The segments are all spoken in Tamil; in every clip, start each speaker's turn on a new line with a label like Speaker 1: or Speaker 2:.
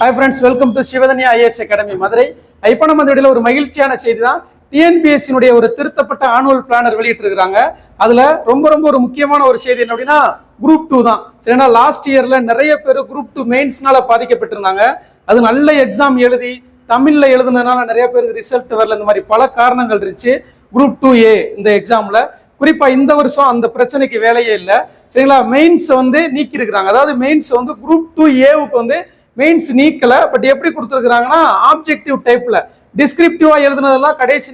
Speaker 1: Hi friends welcome to Sivadhanya IAS academy Madurai இப்போ நம்ம இந்த ஒரு மகிழ்ச்சியான செய்தி தான் டிஎன்பிஎஸ்சினுடைய ஒரு திருத்தப்பட்ட ஆனுவல் பிளானர் வெளியிட்டிருக்கிறாங்க. அதுல ரொம்ப ரொம்ப ஒரு முக்கியமான ஒரு செய்தி என்ன அப்படின்னா குரூப் டூ தான். சரினா லாஸ்ட் இயர்ல நிறைய பேர் குரூப் டூ மெயின்ஸ்னால பாதிக்கப்பட்டிருந்தாங்க. அது நல்ல எக்ஸாம் எழுதி தமிழ்ல எழுதுனதுனால நிறைய பேருக்கு ரிசல்ட் வரல. இந்த மாதிரி பல காரணங்கள் இருந்துச்சு. குரூப் டூ ஏ இந்த எக்ஸாம்ல குறிப்பா இந்த வருஷம் அந்த பிரச்சனைக்கு வேலையே இல்லை. சரிங்களா? மெயின்ஸ் வந்து நீக்கி இருக்கிறாங்க அதாவது மெயின்ஸ் வந்து குரூப் டூ ஏவுக்கு வந்து மெயின்ஸ் நீக்கல பட் எப்படி கொடுத்துருக்குறாங்கன்னா ஆப்ஜெக்டிவ் டைப்ல டிஸ்கிரிப்டிவாக எழுதுனதெல்லாம் கடைசி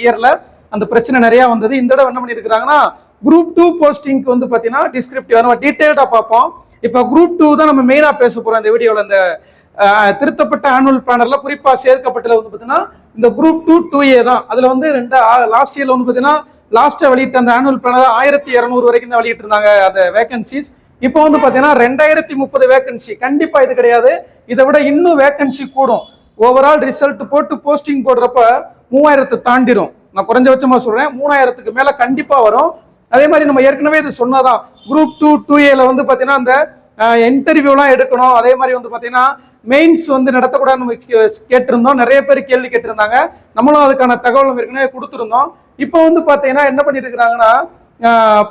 Speaker 1: இயர்ல அந்த பிரச்சனை நிறையா வந்தது. இந்த தடவை என்ன பண்ணியிருக்கிறாங்கன்னா குரூப் டூ போஸ்டிங்க்கு வந்து பார்த்தீங்கன்னா டிஸ்கிரிப்டிவாக நம்ம டீட்டெயில்டாக பார்ப்போம். இப்போ குரூப் டூ தான் நம்ம மெயினாக பேச போகிறோம் இந்த வீடியோவில் இந்த திருத்தப்பட்ட ஆனுவல் பிளானரில் குறிப்பாக சேர்க்கப்பட்டதில் வந்து பார்த்தீங்கன்னா இந்த குரூப் டூ டூ ஏ தான். அதில் வந்து ரெண்டு லாஸ்ட் இயரில் வந்து பார்த்தீங்கன்னா லாஸ்ட்டாக வெளியிட்ட அந்த ஆனுவல் பிளானர் ஆயிரத்தி இரநூறு வரைக்கும் தான் வெளியிட்டிருந்தாங்க அந்த வேகன்சிஸ் இப்போ வந்து பார்த்தீங்கன்னா ரெண்டாயிரத்தி முப்பது வேகன்சி கண்டிப்பாக இது கிடையாது. இதை விட இன்னும் வேகன்சி கூடும். ஓவரால் ரிசல்ட் போட்டு போஸ்டிங் போடுறப்ப மூவாயிரத்தை தாண்டிடும் நான் குறைஞ்சபட்சமாக சொல்கிறேன் மூணாயிரத்துக்கு மேலே கண்டிப்பாக வரும். அதே மாதிரி நம்ம ஏற்கனவே இது சொன்னதான். குரூப் டூ டூ ஏல வந்து பார்த்தீங்கன்னா அந்த இன்டர்வியூலாம் எடுக்கணும். அதே மாதிரி வந்து பார்த்தீங்கன்னா மெயின்ஸ் வந்து நடத்தக்கூடாதுன்னு நம்ம கே- கேட்டிருந்தோம். நிறைய பேர் கேள்வி கேட்டிருந்தாங்க. நம்மளும் அதுக்கான தகவலும் ஏற்கனவே கொடுத்துருந்தோம். இப்போ வந்து பார்த்தீங்கன்னா என்ன பண்ணியிருக்கிறாங்கன்னா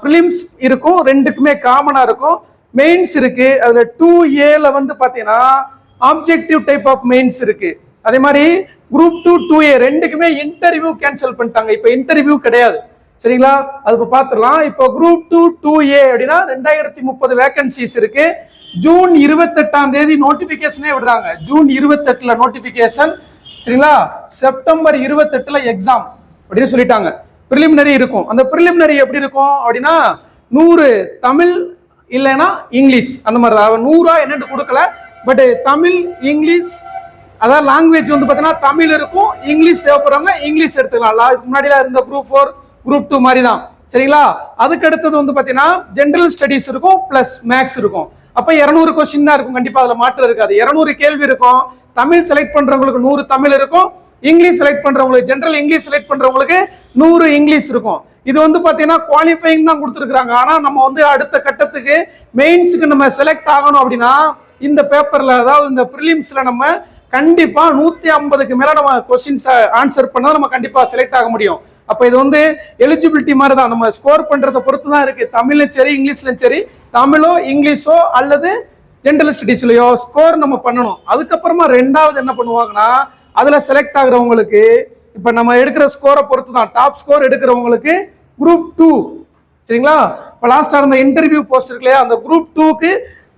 Speaker 1: ப்ரிலிம்ஸ் இருக்கும் ரெண்டுக்குமே காமனாக இருக்கும். மெயின்ஸ் இருக்கு அதில் டூ ஏல வந்து பார்த்தீங்கன்னா ஆப்ஜெக்டிவ் டைப் ஆஃப் மெயின்ஸ் இருக்கு. அதே மாதிரி குரூப் டூ டூ ஏ ரெண்டுக்குமே இன்டர்வியூ கேன்சல் பண்ணிட்டாங்க. இப்போ இன்டர்வியூ கிடையாது. சரிங்களா? அது இப்போ பார்த்துடலாம் இப்போ குரூப் டூ டூ ஏ அப்படின்னா ரெண்டாயிரத்தி முப்பது வேகன்சிஸ் இருக்கு. ஜூன் இருபத்தெட்டாம் தேதி நோட்டிபிகேஷனே விடுறாங்க. ஜூன் இருபத்தெட்டுல நோட்டிபிகேஷன் சரிங்களா? செப்டம்பர் இருபத்தெட்டுல எக்ஸாம் அப்படின்னு சொல்லிட்டாங்க. ப்ரிலிமினரி இருக்கும். அந்த ப்ரிலிமினரி எப்படி இருக்கும் அப்படின்னா நூறு தமிழ் இல்லைன்னா இங்கிலீஷ். அந்த மாதிரி தான். நூறா என்னென்னு கொடுக்கல. பட் தமிழ் இங்கிலீஷ் அதாவது லாங்குவேஜ் வந்து பார்த்தீங்கன்னா தமிழ் இருக்கும் இங்கிலீஷ் தேவைப்படுறவங்க இங்கிலீஷ் எடுத்துக்கலாம். லா- இதுக்கு முன்னாடிலாம் இருந்த குரூப் ஃபோர் குரூப் டூ மாதிரி தான். சரிங்களா? அதுக்கு அடுத்தது வந்து பார்த்தீங்கன்னா ஜென்ரல் ஸ்டடீஸ் இருக்கும் ப்ளஸ் மேக்ஸ் இருக்கும். அப்போ இரநூறு கொஸ்டின் தான் இருக்கும். கண்டிப்பாக அதில் மாற்றம் இருக்காது. இரநூறு கேள்வி இருக்கும். தமிழ் செலக்ட் பண்ணுறவங்களுக்கு நூறு தமிழ் இருக்கும். இங்கிலீஷ் செலக்ட் பண்ணுறவங்களுக்கு ஜென்ரல் இங்கிலீஷ் செலக்ட் பண்ணுறவங்களுக்கு நூறு இங்கிலீஷ் இருக்கும். இது வந்து பார்த்தீங்கன்னா குவாலிஃபைங் தான் கொடுத்துருக்குறாங்க. ஆனால் நம்ம வந்து அடுத்த கட்டத்துக்கு மெயின்ஸுக்கு நம்ம செலக்ட் ஆகணும் அப்படின்னா இந்த பேப்பரில் அதாவது இந்த ப்ரிலிம்ஸில் நம்ம கண்டிப்பாக நூற்றி ஐம்பதுக்கு மேலே நம்ம கொஸ்டின்ஸை ஆன்சர் பண்ணால் நம்ம கண்டிப்பாக செலக்ட் ஆக முடியும். அப்போ இது வந்து எலிஜிபிலிட்டி மாதிரி தான் நம்ம ஸ்கோர் பண்ணுறத பொறுத்து தான் இருக்குது தமிழ்லையும் சரி இங்கிலீஷ்லையும் சரி தமிழோ இங்கிலீஷோ அல்லது ஜென்ரல் ஸ்டடீஸ்லையோ ஸ்கோர் நம்ம பண்ணணும். அதுக்கப்புறமா ரெண்டாவது என்ன பண்ணுவாங்கன்னா அதில் செலக்ட் ஆகுறவங்களுக்கு இப்போ நம்ம எடுக்கிற ஸ்கோரை பொறுத்து தான் டாப் ஸ்கோர் எடுக்கிறவங்களுக்கு குரூப் டூ சரிங்களா? இப்போ லாஸ்ட்டாக இருந்த இன்டர்வியூ போஸ்ட் இருக்கு இல்லையா? அந்த குரூப் டூக்கு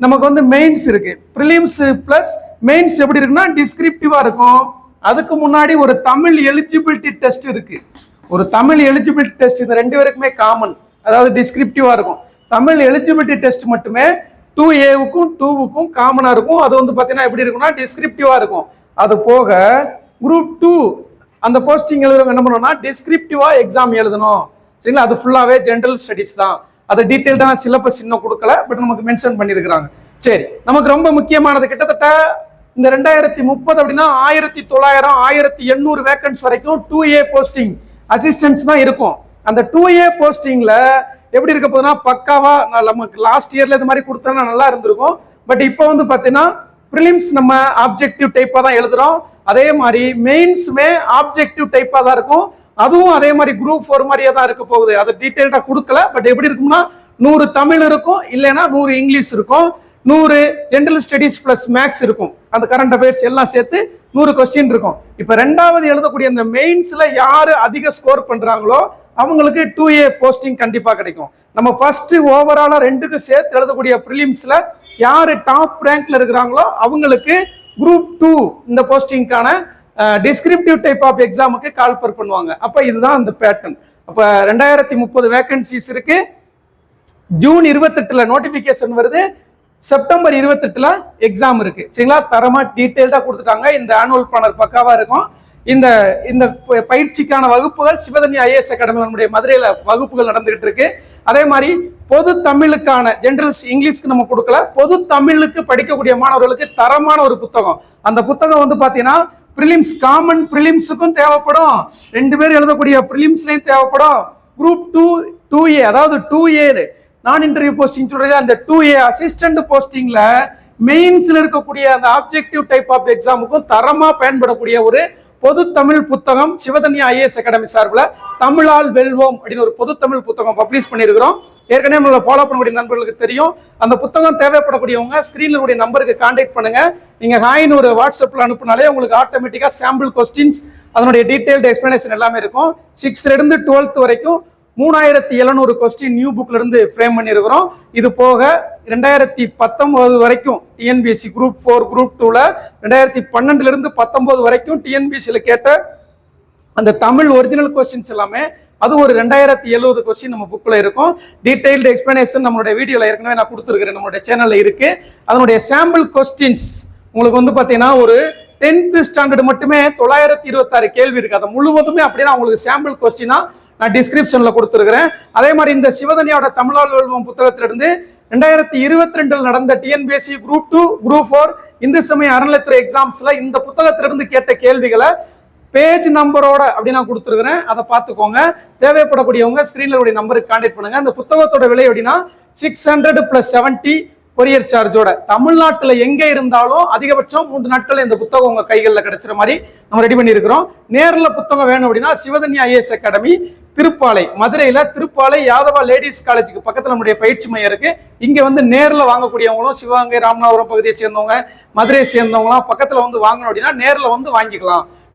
Speaker 1: நமக்கு வந்து மெயின்ஸ் இருக்குது ப்ரிலிம்ஸ் ப்ளஸ் மெயின்ஸ் எப்படி இருக்குன்னா டிஸ்கிரிப்டிவாக இருக்கும். அதுக்கு முன்னாடி ஒரு தமிழ் எலிஜிபிலிட்டி டெஸ்ட் இருக்குது ஒரு தமிழ் எலிஜிபிலிட்டி டெஸ்ட் இந்த ரெண்டு பேருக்குமே காமன் அதாவது டிஸ்கிரிப்டிவாக இருக்கும். தமிழ் எலிஜிபிலிட்டி டெஸ்ட் மட்டுமே டூ ஏவுக்கும் டூவுக்கும் காமனாக இருக்கும். அது வந்து பார்த்தீங்கன்னா எப்படி இருக்கும்னா டிஸ்கிரிப்டிவாக இருக்கும். அது போக குரூப் டூ அந்த போஸ்டிங் எழுதுறவங்க என்ன பண்ணணும்னா டிஸ்கிரிப்டிவாக எக்ஸாம் எழுதணும். சரிங்களா? அது ஃபுல்லாகவே ஜென்ரல் ஸ்டடீஸ் தான். அதை டீட்டெயில்டான சிலபஸ் இன்னும் கொடுக்கல பட் நமக்கு மென்ஷன் பண்ணியிருக்கிறாங்க சரி நமக்கு ரொம்ப முக்கியமானது கிட்டத்தட்ட இந்த ரெண்டாயிரத்தி முப்பது அப்படின்னா ஆயிரத்தி தொள்ளாயிரம் ஆயிரத்தி எண்ணூறு வேக்கன்ஸ் வரைக்கும் டூ ஏ போஸ்டிங் அசிஸ்டன்ஸ் தான் இருக்கும். அந்த டூ ஏ போஸ்டிங்கில் எப்படி இருக்க போகுதுன்னா பக்காவா நமக்கு லாஸ்ட் இயர்ல இது மாதிரி கொடுத்தா நல்லா இருந்திருக்கும். பட் இப்போ வந்து பார்த்தீங்கன்னா ப்ரிலிம்ஸ் நம்ம ஆப்ஜெக்டிவ் டைப்பாக தான் எழுதுறோம். அதே மாதிரி மெயின்ஸுமே ஆப்ஜெக்டிவ் டைப்பாக தான் இருக்கும். அதுவும் அதே மாதிரி குரூப் ஃபோர் மாதிரியே தான் இருக்க போகுது. அதை டீட்டெயில்டாக கொடுக்கல. பட் எப்படி இருக்கும்னா நூறு தமிழ் இருக்கும் இல்லைன்னா நூறு இங்கிலீஷ் இருக்கும். நூறு ஜென்ரல் ஸ்டடீஸ் ப்ளஸ் மேக்ஸ் இருக்கும். அந்த கரண்ட் அஃபேர்ஸ் எல்லாம் சேர்த்து நூறு கொஸ்டின் இருக்கும். இப்போ ரெண்டாவது எழுதக்கூடிய அந்த மெயின்ஸில் யார் அதிக ஸ்கோர் பண்ணுறாங்களோ அவங்களுக்கு டூ ஏ போஸ்டிங் கண்டிப்பாக கிடைக்கும். நம்ம ஃபஸ்ட்டு ஓவராலாக ரெண்டுக்கும் சேர்த்து எழுதக்கூடிய ப்ரிலிம்ஸில் யார் டாப் ரேங்க்ல இருக்கிறாங்களோ அவங்களுக்கு குரூப் டூ இந்த போஸ்டிங்கான டிஸ்கிரிப்டிவ் டைப் ஆஃப் எக்ஸாமுக்கு கால்பர் பண்ணுவாங்க. அப்போ இதுதான் அந்த பேட்டர்ன் அப்போ ரெண்டாயிரத்தி முப்பது வேகன்சிஸ் இருக்கு. ஜூன் இருபத்தெட்டில் நோட்டிஃபிகேஷன் வருது. செப்டம்பர் இருபத்தெட்டுல எக்ஸாம் இருக்கு. சரிங்களா? தரமா டீட்டெயில்டா கொடுத்துட்டாங்க. இந்த ஆனுவல் பிளானர் பக்காவா இருக்கும். இந்த இந்த பயிற்சிக்கான வகுப்புகள் சிவதனி ஐஏஎஸ் அகாடமி நம்முடைய மதுரையில் வகுப்புகள் நடந்துகிட்டு இருக்கு. அதே மாதிரி பொது தமிழுக்கான ஜென்ரல் இங்கிலீஷ்க்கு நம்ம கொடுக்கல. பொது தமிழுக்கு படிக்கக்கூடிய மாணவர்களுக்கு தரமான ஒரு புத்தகம். அந்த புத்தகம் வந்து பார்த்தீங்கன்னா ப்ரிலிம்ஸ் காமன் ப்ரிலிம்ஸுக்கும் தேவைப்படும். ரெண்டு பேர் எழுதக்கூடிய ப்ரிலிம்ஸ்லயும் தேவைப்படும். குரூப் டூ டூ ஏ அதாவது டூ ஏ நான் இன்டர்வியூ போஸ்டிங் சொல்றது அந்த டூ ஏ அசிஸ்டன்ட் போஸ்டிங்ல மெயின்ஸ்ல இருக்கக்கூடிய அந்த ஆப்ஜெக்டிவ் டைப் ஆஃப் எக்ஸாமுக்கும் தரமா பயன்படக்கூடிய ஒரு பொது தமிழ் புத்தகம் சிவதன்யா ஐஏஎஸ் அகாடமி சார்பில் தமிழால் வெல்வோம் அப்படின்னு ஒரு பொது தமிழ் புத்தகம் பப்ளிஷ் பண்ணியிருக்கிறோம். ஏற்கனவே நம்மளை ஃபாலோ பண்ணக்கூடிய நண்பர்களுக்கு தெரியும். அந்த புத்தகம் தேவைப்படக்கூடியவங்க ஸ்க்ரீனில் உடைய நம்பருக்கு கான்டாக்ட் பண்ணுங்க. நீங்க ஹாய்னு ஒரு வாட்ஸ்அப்பில் அனுப்புனாலே உங்களுக்கு ஆட்டோமேட்டிக்காக சாம்பிள் கொஸ்டின்ஸ் அதனுடைய டீட்டெயில்டு எக்ஸ்பிளனேஷன் எல்லாமே இருக்கும். சிக்ஸ்த்லேருந்து டுவெல்த் வரைக்கும் மூணாயிரத்தி எழுநூறு கொஸ்டின் நியூ புக்ல இருந்து ஃப்ரேம் பண்ணியிருக்கிறோம். இது போக ரெண்டாயிரத்தி பத்தொன்பது வரைக்கும் டிஎன்பிஎஸ்சி குரூப் ஃபோர் குரூப் டூல ரெண்டாயிரத்தி பன்னெண்டுல இருந்து பத்தொன்பது வரைக்கும் டிஎன்பிஎஸ்சியில கேட்ட அந்த தமிழ் ஒரிஜினல் கொஸ்டின்ஸ் எல்லாமே அது ஒரு ரெண்டாயிரத்தி எழுபது கொஸ்டின் நம்ம புக்கில் இருக்கும். டீடைல்டு எக்ஸ்பிளனேஷன் நம்மளுடைய வீடியோவில் ஏற்கனவே நான் கொடுத்துருக்கிறேன். நம்மளுடைய சேனலில் இருக்கு. அதனுடைய சாம்பிள் கொஸ்டின்ஸ் உங்களுக்கு வந்து பார்த்தீங்கன்னா ஒரு டென்த்து ஸ்டாண்டர்டு மட்டுமே தொள்ளாயிரத்தி இருபத்தாறு கேள்வி இருக்குது அதை முழுவதுமே அப்படின்னா உங்களுக்கு சாம்பிள் கொஸ்டினா நான் டிஸ்கிரிப்ஷனில் கொடுத்துருக்குறேன். அதே மாதிரி இந்த சிவதனியோட தமிழால் வெல்வம் புத்தகத்திலிருந்து ரெண்டாயிரத்தி இருபத்தி ரெண்டில் நடந்த TNPSC group two group four Hindu சமய அறநிலைத்துறை எக்ஸாம்ஸில் இந்த புத்தகத்திலிருந்து கேட்ட கேள்விகளை பேஜ் நம்பரோட அப்படி நான் கொடுத்துருக்குறேன். அதை பார்த்துக்கோங்க. தேவைப்படக்கூடியவங்க ஸ்க்ரீனில் உடைய நம்பருக்கு கான்டாக்ட் பண்ணுங்க. அந்த புத்தகத்தோட விலை எப்படின்னா six hundred plus seventy courier சார்ஜோட தமிழ்நாட்டில் எங்கே இருந்தாலும் அதிகபட்சம் மூன்று நாட்கள் இந்த புத்தகம் உங்கள் கைகளில் கிடைச்சிற மாதிரி நம்ம ரெடி பண்ணியிருக்கிறோம். நேரில் புத்தகம் வேணும் அப்படின்னா சிவதன்யா ஐஏஎஸ் அகாடமி திருப்பாலை மதுரையில திருப்பாலை யாதவா லேடிஸ் காலேஜுக்கு பக்கத்துல நம்முடைய பயிற்சி மையம் இருக்கு. இங்க வந்து நேரில் வாங்கக்கூடியவங்களும் சிவகங்கை ராமநாதபுரம் பகுதியை சேர்ந்தவங்க மதுரையை சேர்ந்தவங்களாம் பக்கத்துல வந்து வாங்கணும் அப்படின்னா நேரில் வந்து வாங்கிக்கலாம்.